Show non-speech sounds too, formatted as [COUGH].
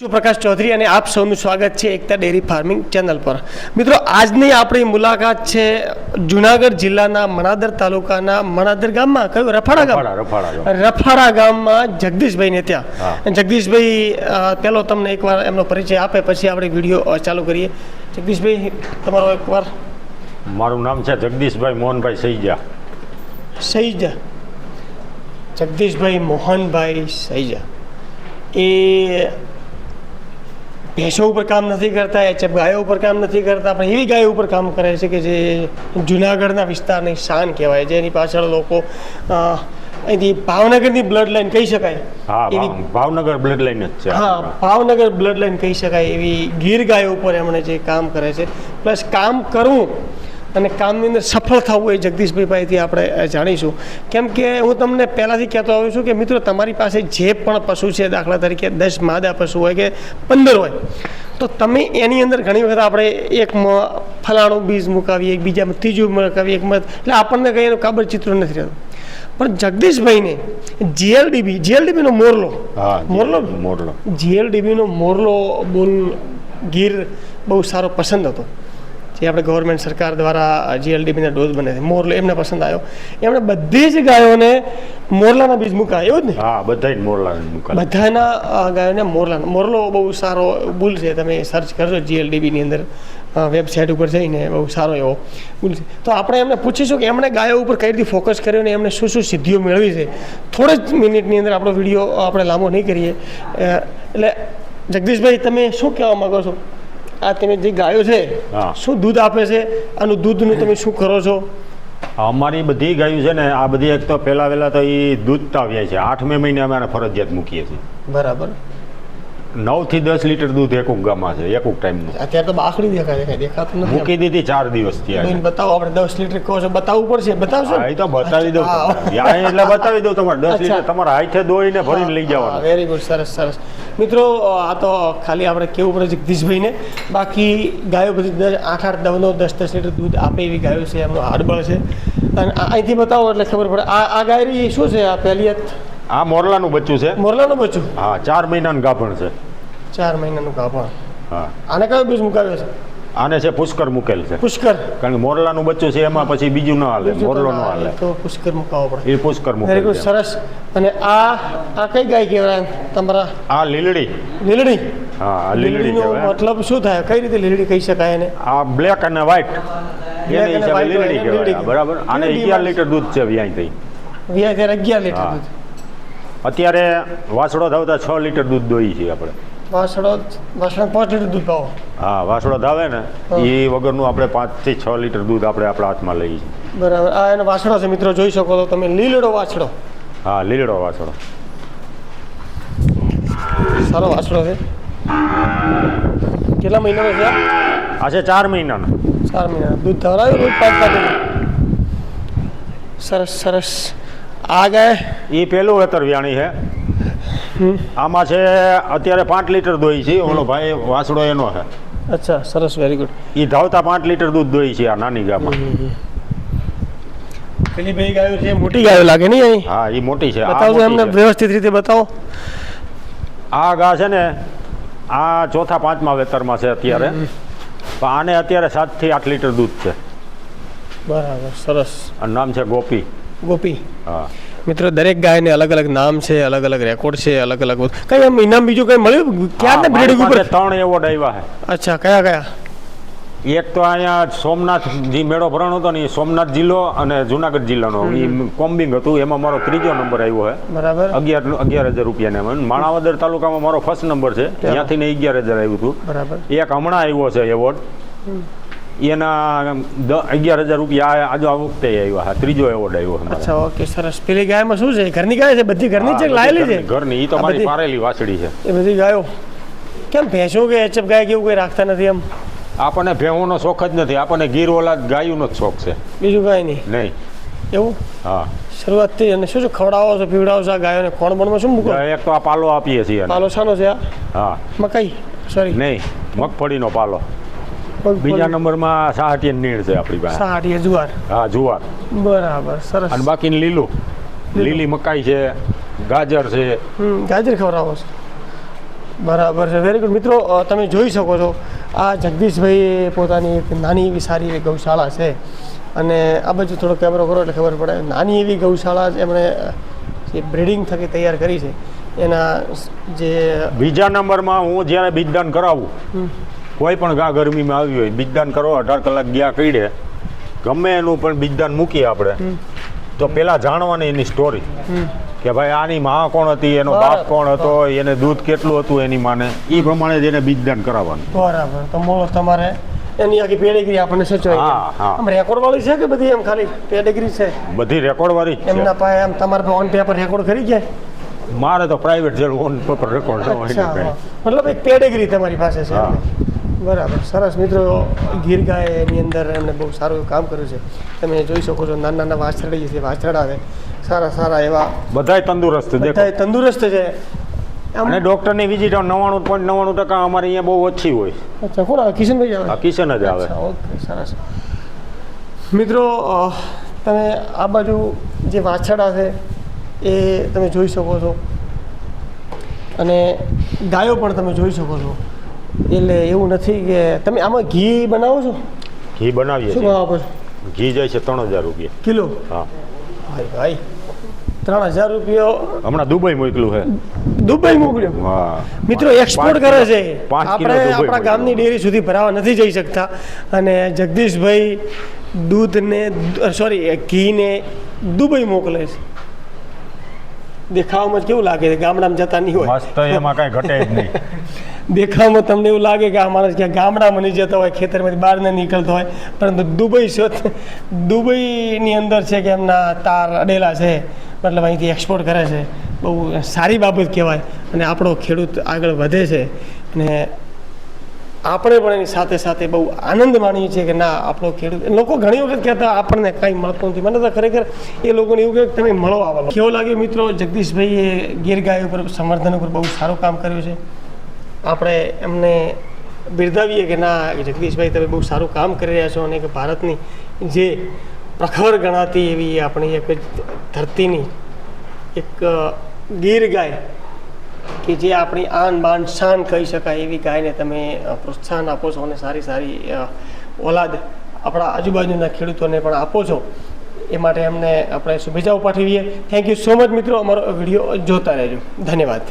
છું પ્રકાશ ચૌધરી અને આપ સૌનું સ્વાગત છે એકતા ડેરી ફાર્મિંગ ચેનલ પર. મિત્રો આજની આપણી મુલાકાત છે જુનાગઢ જિલ્લાના મણાદર તાલુકાના મણાદર ગામમાં. કયું? રફાડા ગામ? રફાડા, રફાડા ગામમાં જગદીશભાઈને. ત્યાં. જગદીશભાઈ પહેલો તમને એકવાર એમનો પરિચય આપે પછી આપણે વીડિયો ચાલુ કરીએ. જગદીશભાઈ તમારો એકવાર. મારું નામ છે જગદીશભાઈ મોહનભાઈ સૈજા. સૈજા. જગદીશભાઈ મોહનભાઈ સૈજા. એ ભેંસો ઉપર કામ નથી કરતા એ ગાયો ઉપર કામ નથી કરતા પણ એવી ગાયો ઉપર કામ કરે છે કે જે જુનાગઢના વિસ્તારની શાન કહેવાય જેની પાછળ લોકો અહીંથી ભાવનગરની બ્લડ લાઈન કહી શકાય. હા એવી ભાવનગર બ્લડ લાઈન જ છે હા ભાવનગર બ્લડ લાઈન કહી શકાય એવી ગીર ગાયો ઉપર એમણે જે કામ કરે છે. પ્લસ કામ કરવું અને કામની અંદર સફળ થવું એ જગદીશભાઈ પાસેથી આપણે જાણીશું. કેમ કે હું તમને પહેલાંથી કહેતો આવ્યો છું કે મિત્રો તમારી પાસે જે પણ પશુ છે દાખલા તરીકે દસ માદા પશુ હોય કે પંદર હોય તો તમે એની અંદર ઘણી વખત આપણે એકમાં ફલાણું બીજ મુકાવીએ બીજામાં ત્રીજું મુકાવીએ એકમાં એટલે આપણને કંઈ એનું કાબર ચિત્ર નથી રહેતું. પણ જગદીશભાઈને જીએલડીબી જીએલડીબીનો મોરલો હા મોરલો? મોરલો. જીએલડીબીનો મોરલો બુલ ગીર બહુ સારો પસંદ હતો. જે આપણે ગવર્મેન્ટ સરકાર દ્વારા જીએલડીબીના ડોઝ બને છે. મોરલો એમને પસંદ આવ્યો. એમણે બધી જ ગાયોને મોરલાના બીજ મૂકા એવું જ ને? હા બધા મોરલાના મૂકા બધાના ગાયોને મોરલાનો. મોરલો બહુ સારો બુલ છે. તમે સર્ચ કરજો જીએલડીબીની અંદર. વેબસાઇટ ઉપર જઈને બહુ સારો એવો બુલ છે. તો આપણે એમને પૂછીશું કે એમણે ગાયો ઉપર કઈ રીતે ફોકસ કર્યો ને એમણે શું શું સિદ્ધિઓ મેળવી છે. થોડે જ મિનિટની અંદર આપણો વીડિયો આપણે લાંબો નહીં કરીએ. એટલે જગદીશભાઈ તમે શું કહેવા માગો છો? આ તમે જે ગાયો છે. શું દૂધ આપે છે? આનું દૂધનું તમે શું કરો છો? અમારી બધી ગાયું છે ને આ બધી એક તો પહેલા વહેલા તો એ દૂધ તાવ્યા છે આઠમે મહિને અમે ફરજિયાત મૂકીએ છીએ. બરાબર. નવથી દસ લીટર દૂધ એક ગામમાં છે એક ટાઈમનું અત્યારે તો બાકડી દેખાય છે દેખાતું નથી મૂકી દીધી ચાર દિવસથી બતાવો આપણે દસ લીટર કહો છો બતાવવું પડશે બતાવશો? એ તો બતાવી દઉં. એટલે બતાવી દઉં તમારે. દસ. લીટર તમારા હાથે દોઈને ભરીને લઈ જવાનું. વેરી ગુડ સરસ સરસ. મિત્રો આ તો ખાલી આપણે કેવું પડે જગદીશભાઈને. બાકી ગાયો બધી આઠ આઠ નવ નવ દસ દસ લીટર દૂધ આપે એવી ગાયો છે એમનો હાડબળ છે. અને અહીંથી બતાવો એટલે ખબર પડે. આ આ ગાયરી શું છે? આ પહેલી આ મોરલાનું બચ્ચું છે. મોરલાનું બચ્ચું? હા ચાર મહિનાનું ગાભણ છે. ચાર મહિનાનું ગાભણ. હા. આને કયો બીજ મુકાવ્યો છે? આને છે પુષ્કર મૂકેલ છે. પુષ્કર. કારણ કે મોરલાનું બચ્ચું છે એમાં પછી બીજું ન હાલે મોરલો ન હાલે. તો પુષ્કર મુકાવો પડે. એ પુષ્કર મૂકેલ સરસ. અને આ આ કઈ ગાય કહેવાય તમારા આ લીલડી. લીલડી? હા આ લીલડી મતલબ શું થાય? કઈ રીતે લીલડી કહી શકાય એને? આ બ્લેક અને વ્હાઈટ એને હિસાબે લીલડી કહેવાય. બરાબર? આને લીલડી અગિયાર માં- લીટર દૂધ છે વ્યાંથી વ્યાય ત્યારે અગિયાર લીટર દૂધ. અત્યારે વાસડો ધાવતા છ લીટર દૂધ દોઈ છે આપણે. વાસણો વાસણ પાંચ લીટર દૂધ પાવો. હા વાસડો ધાવે ને એ વગરનું આપણે પાંચથી છ લીટર દૂધ આપણે આપણા હાથમાં લઈએ છીએ. બરાબર. આ એનો વાસણો છે મિત્રો જોઈ શકો તો તમે. લીલડો વાસણો. હા લીલડો વાસડો સારો વાસણો છે. કેટલા મહિનાનો છે? આ? આ છે ચાર મહિનાનો. ચાર મહિના દૂધ ધરાવ્યું રોજ પાંચ પાંચ સરસ સરસ. આ ગાય? એ પેલું વેતર વ્યાણી છે. આમાં છે અત્યારે પાંચ લીટર દોઈ છે. ઓલો ભાઈ વાસડો એનો છે. અચ્છા સરસ વેરી ગુડ એ ધાવતા પાંચ લીટર દૂધ દોઈ છે આ નાની ગામાં પેલી ભાઈ ગાયો છે મોટી? ગાયો લાગે નહીં અહીં? હા એ મોટી છે. બતાવજો એમને વ્યવસ્થિત રીતે બતાવો. આ ગા છે ને આ ચોથા પાંચમા વેતરમાં છે અત્યારે. પણ આને અત્યારે સાતથી આઠ લીટર દૂધ છે. બરાબર સરસ. અને નામ છે ગોપી. ગોપી. હા. મિત્રો દરેક ગાયને અલગ અલગ નામ છે અલગ અલગ રેકોર્ડ છે અલગ અલગ કઈ એમ ઇનામ બીજું કઈ મળ્યું? ક્યાં બ્રીડિંગ ઉપર? ત્રણ એવોર્ડ આવ્યા અચ્છા કયા કયા? એક તો અહીંયા સોમનાથ જે મેળો ભરણ હતો ને એ સોમનાથ જિલ્લો અને જુનાગઢ જિલ્લાનો. એ કોમ્બિંગ હતું એમાં મારો ત્રીજો નંબર આવ્યો છે. બરાબર. અગિયાર અગિયાર હજાર રૂપિયાને માણાવદર તાલુકામાં મારો ફર્સ્ટ નંબર છે. ત્યાંથી ને અગિયાર હજાર આવ્યું હતું. બરાબર. એક હમણાં આવ્યો છે એવોર્ડ એના અગિયાર હજાર રૂપિયા આજે આ વખતે આવ્યા હા ત્રીજો એવોર્ડ આવ્યો અચ્છા ઓકે સરસ. પેલી ગાયમાં શું છે? ઘરની ગાય છે? બધી ઘરની છે લાયેલી છે? ઘરની- એ તો મારી પારેલી વાછડી છે. એ બધી ગાયો. કેમ ભેંસો કે એચએફ ગાય કેવું કોઈ રાખતા નથી એમ? આપણને ભેહુંનો શોખ જ નથી. આપણને ગીર ઓલા ગાયુંનો જ શોખ છે. બીજું કાંઈ નહીં. નહીં. એવું? હા. શરૂઆતથી અને શું શું ખવડાવો છો પીવડાવો છો આ ગાયોને? કોણ બણમાં શું મૂકો? એક તો આ પાલો આપીએ છીએ પાલો શાનો છે આ? હા. મકાઈ? સોરી નહીં. મગફળીનો પાલો. બીજા નંબરમાં સાહટિયન નીણ છે આપણી પાસે. સાહટીય જુવાર. હા જુવાર. બરાબર સરસ. અને બાકી લીલું. લીલી. મકાઈ છે ગાજર છે. ગાજર ખવડાવો છે. બરાબર છે વેરી ગુડ મિત્રો તમે જોઈ શકો છો આ જગદીશભાઈ પોતાની એક નાની એવી સારી એવી ગૌશાળા છે. અને આ બાજુ થોડો કેમેરો કરો એટલે ખબર પડે. નાની એવી ગૌશાળા એમણે જે બ્રિડિંગ થકી તૈયાર કરી છે. એના જે બીજા નંબરમાં હું જ્યારે બીજદાન કરાવું કોઈ પણ ગા ગરમીમાં આવી હોય બીજદાન કરો અઢાર કલાક ગયા કીડે ગમે એનું પણ બીજદાન મૂકીએ આપણે. તો પેલા જાણવાની એની સ્ટોરી કે ભાઈ આની માં કોણ હતી એનો બાપ કોણ હતો એને દૂધ કેટલું હતું એની માને એ પ્રમાણે જ એને બીજદાન કરાવવાનું. બરાબર. તો બોલો તમારે એની આખી પેડિગ્રી આપણને સચવાઈ હા, હા. આમ રેકોર્ડ વાળી છે કે બધી એમ ખાલી પેડિગ્રી છે? બધી રેકોર્ડ વાળી છે. એમના પાસે આમ તમારે ઓન પેપર રેકોર્ડ કરી જાય મારે તો private jail on paper record. મતલબ એક પેડિગ્રી તમારી પાસે છે. બરાબર. સરસ મિત્રો ગીર ગાય એની અંદર એમણે બહુ સારું એવું કામ કર્યું છે. તમે જોઈ શકો છો નાના નાના વાછરડી છે વાછરડા છે સારા સારા એવા બધાય તંદુરસ્ત દેખો. બધા તંદુરસ્ત છે. અને ડોક્ટરની વિઝિટ નવ્વાણું પોઈન્ટ નવ્વાણું ટકા અમારે અહીંયા બહુ ઓછી હોય. અચ્છા કોણ કિશનભાઈ આવે? કિશન જ આવે. ઓકે સરસ. મિત્રો તમે આ બાજુ જે વાછરડા છે એ તમે જોઈ શકો છો. અને ગાયો પણ તમે જોઈ શકો છો. એટલે એવું નથી કે તમે આમાં ઘી બનાવો છો? ઘી બનાવીએ શું ભાવ આપો ઘી જાય છે ત્રણ હજાર રૂપિયા. કિલો? હા. ભાઈ ભાઈ ત્રણ હજાર રૂપિયા હમણાં દુબઈ મોકલ્યું છે દુબઈ મોકલ્યું? હા. મિત્રો એક્સપોર્ટ કરે છે. આપણે આપણા ગામની ડેરી સુધી ભરાવા નથી જઈ શકતા. અને જગદીશભાઈ દૂધને સોરી ઘીને દુબઈ મોકલે છે. દેખાવામાં કેવું લાગે? છે ગામડામાં જતા નહીં હોય. મસ્ત એમાં કાંઈ ઘટે જ નહીં. [LAUGHS] દેખાવામાં તમને એવું લાગે કે આ માણસ ક્યાં ગામડામાં નહીં જતા હોય ખેતરમાંથી બહાર ન નીકળતો હોય. પરંતુ દુબઈ શોધ દુબઈની અંદર છે કે એમના તાર અડેલા છે. મતલબ અહીંથી એક્સપોર્ટ કરે છે. બહુ સારી બાબત કહેવાય. અને આપણો ખેડૂત આગળ વધે છે. અને આપણે પણ એની સાથે સાથે બહુ આનંદ માણીએ છીએ કે ના, આપણો ખેડૂત લોકો ઘણી વખત કહેતા, આપણને કંઈ મળતું નથી. મને તો ખરેખર એ લોકોને એવું કહે કે, તમે મળો આવો કેવો લાગ્યો મિત્રો? જગદીશભાઈએ ગીર ગાય ઉપર સંવર્ધન ઉપર બહુ સારું કામ કર્યું છે. આપણે એમને બિરદાવીએ કે ના જગદીશભાઈ, તમે બહુ સારું કામ કરી રહ્યા છો અને કે ભારતની જે પ્રખર ગણાતી એવી આપણી એક ધરતીની એક ગીર ગાય કે જે આપણી આન બાન શાન કહી શકાય એવી ગાયને તમે પ્રોત્સાહન આપો છો અને સારી સારી ઓલાદ આપણા આજુબાજુના ખેડૂતોને પણ આપો છો, એ માટે એમને આપણે શુભેચ્છાઓ પાઠવીએ. થેન્ક યુ સો મચ મિત્રો. અમારો વીડિયો જોતા રહેજો. ધન્યવાદ.